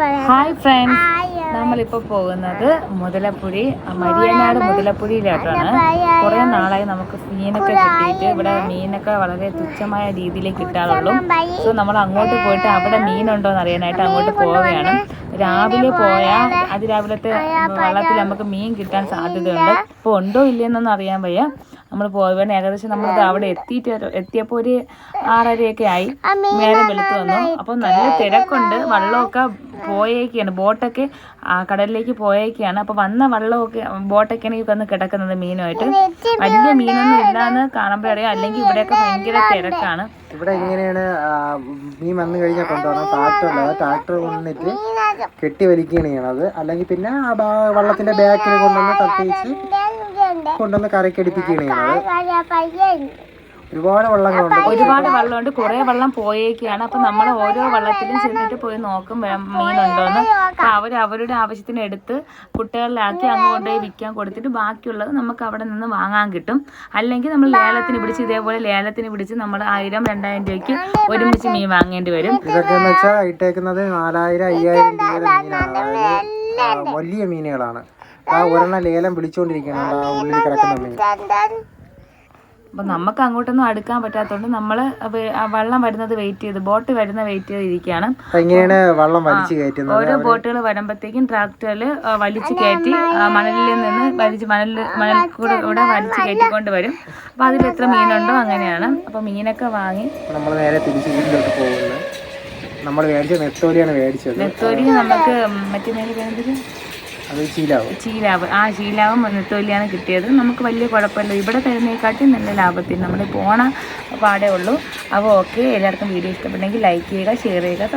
Hi friends നമ്മളിപ്പോ നമ്മളിപ്പോൾ പോകുന്നത് മുതലപ്പുഴി മരിയനാട് മുതലപ്പുഴിയിലോട്ടാണ് കുറേ നാളായി നമുക്ക് മീനൊക്കെ കിട്ടിയിട്ട് ഇവിടെ മീനൊക്കെ വളരെ തുച്ഛമായ രീതിയിൽ കിട്ടാറുള്ളൂ. സോ നമ്മൾ അങ്ങോട്ട് പോയിട്ട് അവിടെ മീനുണ്ടോ എന്ന് അറിയാനായിട്ട് അങ്ങോട്ട് പോവുകയാണ്. രാവിലെ പോയാൽ അതിരാവിലത്തെ വള്ളത്തിൽ നമുക്ക് മീൻ കിട്ടാൻ സാധ്യതയുണ്ട്. അപ്പോൾ ഉണ്ടോ ഇല്ലയെന്നൊന്നും അറിയാൻ വയ്യ. നമ്മൾ പോവുകയാണ് ഏകദേശം നമ്മൾ അവിടെ എത്തിയിട്ട് എത്തിയപ്പോൾ ഒരു ആറരയൊക്കെ ആയി. നേരം വെളുത്ത് വന്നു. അപ്പോൾ നല്ല തിരക്കുണ്ട്. വള്ളമൊക്കെ പോയേക്കാണ്. ബോട്ടൊക്കെ കടലിലേക്ക് പോയേക്കാണ്. അപ്പോൾ വന്ന വെള്ളമൊക്കെ ബോട്ടൊക്കെയാണ് ഈ വന്ന് കിടക്കുന്നത് മീനുമായിട്ട്. വലിയ മീനൊന്നും ഇല്ലാന്ന് കാണുമ്പോൾ അറിയാം അല്ലെങ്കിൽ ഇവിടെയൊക്കെ ഭയങ്കര തിരക്കാണ്. ഇവിടെ ഇങ്ങനെയാണ് മീൻ വന്നു കഴിഞ്ഞാൽ കൊണ്ടുപോകണം ട്രാക്ടർ ഉണ്ട്. ട്രാക്ടർ കൊണ്ടിട്ട് കെട്ടി വലിക്കുകയാണ് ചെയ്യണത്. അല്ലെങ്കിൽ പിന്നെ ആ വള്ളത്തിന്റെ ബാക്കിൽ കൊണ്ടുവന്ന് തട്ടിച്ച് കൊണ്ടുവന്ന് കരക്കടിപ്പിക്കുകയാണ് ചെയ്യണത്. ഒരുപാട് വള്ളങ്ങളുണ്ട്. ഒരുപാട് വെള്ളമുണ്ട്. കുറേ വെള്ളം പോയേക്കാണ്. അപ്പൊ നമ്മൾ ഓരോ വെള്ളത്തിലും ചെന്നിട്ട് പോയി നോക്കും മീനുണ്ടോന്ന്. അവർ അവരുടെ ആവശ്യത്തിന് എടുത്ത് കുട്ടികളിലാക്കി അങ്ങ് കൊണ്ടുപോയി വിൽക്കാൻ കൊടുത്തിട്ട് ബാക്കിയുള്ളത് നമുക്ക് അവിടെ നിന്ന് വാങ്ങാൻ കിട്ടും. അല്ലെങ്കിൽ നമ്മൾ ലേലത്തിന് പിടിച്ച് ഇതേപോലെ ലേലത്തിന് പിടിച്ച് നമ്മൾ ആയിരം രണ്ടായിരം രൂപയ്ക്ക് ഒരുമിച്ച് മീൻ വാങ്ങേണ്ടി വരും. ഇതൊക്കെ എന്ന് വെച്ചാൽ ഇട്ടേക്കുന്നത് നാലായിരം അയ്യായിരം രൂപയുടെ മീനാണ്. അതായത് വലിയ മീനുകളാണ്. ആ ഒരെണ്ണം ലേലം വിളിച്ചുകൊണ്ടിരിക്കുകയാണ് ആ ഉള്ളിൽ കിടക്കുന്ന മീൻ. അപ്പൊ നമുക്ക് അങ്ങോട്ടൊന്നും അടുക്കാൻ പറ്റാത്തതുകൊണ്ട് നമ്മൾ വെള്ളം വരുന്നത് വെയിറ്റ് ചെയ്ത് ബോട്ട് വരുന്ന വെയിറ്റ് ചെയ്തിരിക്കുകയാണ് എങ്ങനെയാണ് വള്ളം വലിച്ചു കയറ്റുന്നത് ഓരോ ബോട്ടുകൾ വരുമ്പോഴത്തേക്കും ട്രാക്ടറിൽ വലിച്ചു കയറ്റി മണലിൽ നിന്ന് വലിച്ച് മണലിൽ മണൽ കൂടെ കൂടെ വലിച്ചു കയറ്റിക്കൊണ്ട് വരും. അപ്പോൾ അതിൽ എത്ര മീനുണ്ടോ അങ്ങനെയാണ്. അപ്പോൾ മീനൊക്കെ വാങ്ങി നമ്മൾ നേരെ തിരിച്ച് വീട്ടിലോട്ട് പോകുന്നത് നമ്മൾ മേടിച്ച നെത്തോലിയാണ് മേടിച്ചത്. നെത്തോലി നമുക്ക് മറ്റേ മേലെ വേണ്ടത് അത് ചീലാവും ചീലാവ് ആ ചീലാവും നെത്തോലിയാണ് കിട്ടിയത്. നമുക്ക് വലിയ കുഴപ്പമില്ല. ഇവിടെ തരുന്നതിനെക്കാട്ടി നല്ല ലാഭത്തിൽ നമ്മൾ പോണ പാടേ ഉള്ളൂ. അപ്പോൾ ഓക്കെ. എല്ലാവർക്കും വീഡിയോ ഇഷ്ടപ്പെട്ടെങ്കിൽ ലൈക്ക് ചെയ്യുക ഷെയർ ചെയ്യുക